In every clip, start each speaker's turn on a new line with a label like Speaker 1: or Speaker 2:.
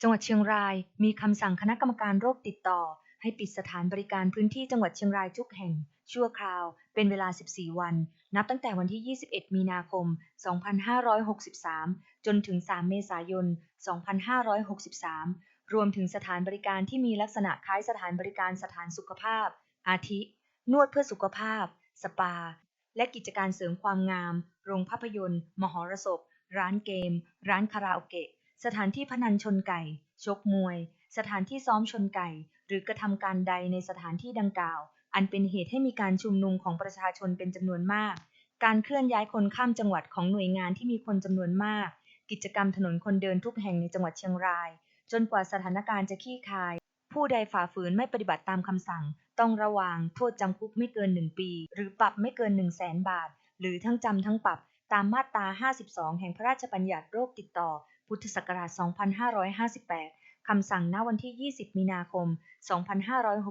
Speaker 1: จังหวัดเชียงรายมีคำสั่งคณะกรรมการโรคติดต่อ ให้ปิดสถานบริการพื้นที่จังหวัดเชียงรายทุกแห่ง ชั่วคราว เป็นเวลา 14 วัน นับตั้งแต่วันที่ 21 มีนาคม 2563 จนถึง 3 เมษายน 2563 รวมถึงสถานบริการที่มีลักษณะคล้ายสถานบริการสถานสุขภาพ อาทิ นวดเพื่อสุขภาพ สปา และกิจการเสริมความงาม โรงภาพยนตร์ มหรสพ ร้านเกม ร้านคาราโอเกะ สถานที่พนันชนไก่ ชกมวย สถานที่ซ้อมชนไก่ หรือกระทำการใดในสถานที่ดังกล่าว อันเป็นเหตุให้มีการชุมนุมของประชาชนเป็นจำนวนมาก การเคลื่อนย้ายคนข้ามจังหวัดของหน่วยงานที่มีคนจำนวนมาก กิจกรรมถนนคนเดินทุกแห่งในจังหวัดเชียงราย จนกว่าสถานการณ์จะคลี่คลาย ผู้ใดฝ่าฝืนไม่ปฏิบัติตามคำสั่ง ต้องระวางโทษจำคุกไม่เกิน 1 ปี หรือปรับไม่เกิน 1 0 0 0 0แสนบาท หรือทั้งจำทั้งปรับตามมาตรา 52 แห่งพระราชบัญญัติโรคติดต่อ พุทธศักราช 2558 คำสั่งณวันที่ 20 มีนาคม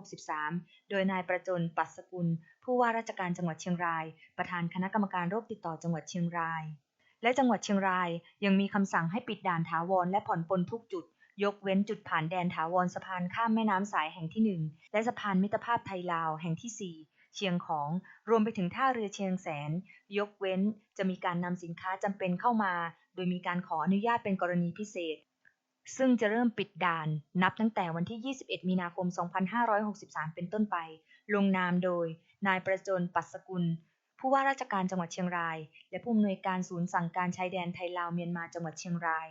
Speaker 1: 2563 โดยนายประจนปัสสกุล ผู้ว่าราชการจังหวัดเชียงราย ประธานคณะกรรมการโรคติดต่อจังหวัดเชียงราย และจังหวัดเชียงรายยังมีคำสั่งให้ปิดด่านถาวรและผ่อนปลนทุกจุด ยกเว้นจุดผ่านแดนถาวรสะพานข้ามแม่น้ำสายแห่งที่ 1 และสะพานมิตรภาพไทยลาวแห่งที่ 4 เชียงของ รวมไปถึงท่าเรือเชียงแสน ยกเว้นจะมีการนำสินค้าจำเป็นเข้ามา โดยมีการขออนุญาตเป็นกรณีพิเศษ ซึ่งจะเริ่มปิดด่าน นับตั้งแต่วันที่ 21 มีนาคม 2563 เป็นต้นไป ลงนามโดย นายประจนปัสกุล ผู้ว่าราชการจังหวัดเชียงราย และผู้อำนวยการศูนย์สั่งการชายแดนไทยลาวเมียนมาจังหวัดเชียงราย